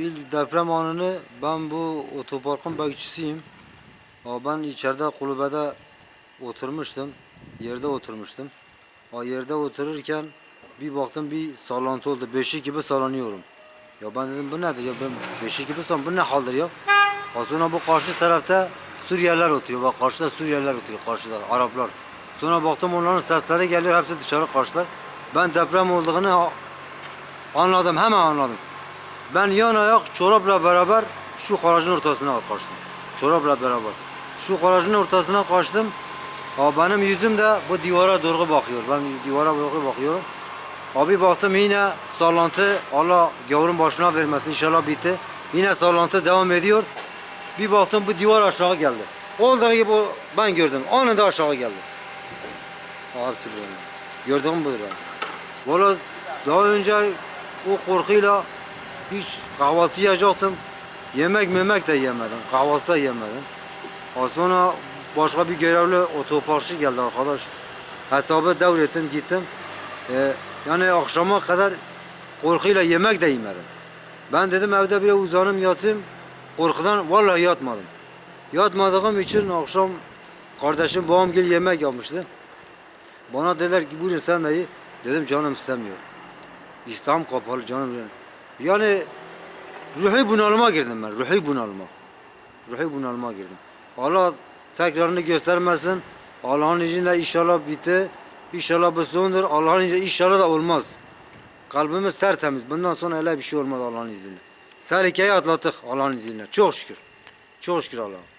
İlk deprem anını ben bu otoparkın bekçisiyim. Ben içeride kulübede oturmuştum. Yerde oturmuştum. O yerde otururken bir baktım bir sallantı oldu. Beşik gibi sallanıyorum. Ya ben dedim bu nedir ya ben beşik gibi sallan bu ne haldir ya? Ondan sonra bu karşı tarafta Suriyeliler oturuyor. Bak karşıda Suriyeliler oturuyor karşıda Araplar. Sonra baktım onların sesleri geliyor hepsi dışarı kaçtılar. Ben deprem olduğunu anladım hemen anladım. Ben yan ayak çorapla beraber şu garajın ortasına kaçtım. Çorapla beraber. Şu garajın ortasına kaçtım. Ha benim yüzüm de bu divara doğru bakıyor. Ben divara doğru bakıyorum. Abi baktım yine sallantı Allah gavurun başına vermesin inşallah bitti. Yine sallantı devam ediyor. Bir baktım bu divar aşağı geldi. Olduğu gibi ben gördüm. Anında aşağı geldi. Böyle. Gördüğüm budur ben. Valla daha önce o korkuyla hiç kahvaltı yiyecektim. Yemek memek de yemedim. Kahvaltı da yemedim. Ondan sonra başka bir görevli otoparkçı geldi arkadaş. Hesabı devrettim gittim. Ee, yani akşama kadar korkuyla yemek de yemedim. Ben dedim evde bir uzanım yatayım. Korkudan vallahi yatmadım. Yatmadığım için akşam kardeşim babam gel yemek yapmıştı. Bana dediler ki buyurun sen de ye. Dedim canım istemiyor. İslam kapalı canım. Yani ruhi bunalıma girdim ben. Ruhi bunalıma. Ruhi bunalıma girdim. Allah tekrarını göstermesin. Allah'ın izniyle inşallah bitti. İnşallah bu sondur. Allah'ın izniyle inşallah da olmaz. Kalbimiz tertemiz. Bundan sonra öyle bir şey olmaz Allah'ın izniyle. Tehlikeyi atlattık Allah'ın izniyle. Çok şükür. Çok şükür Allah'a.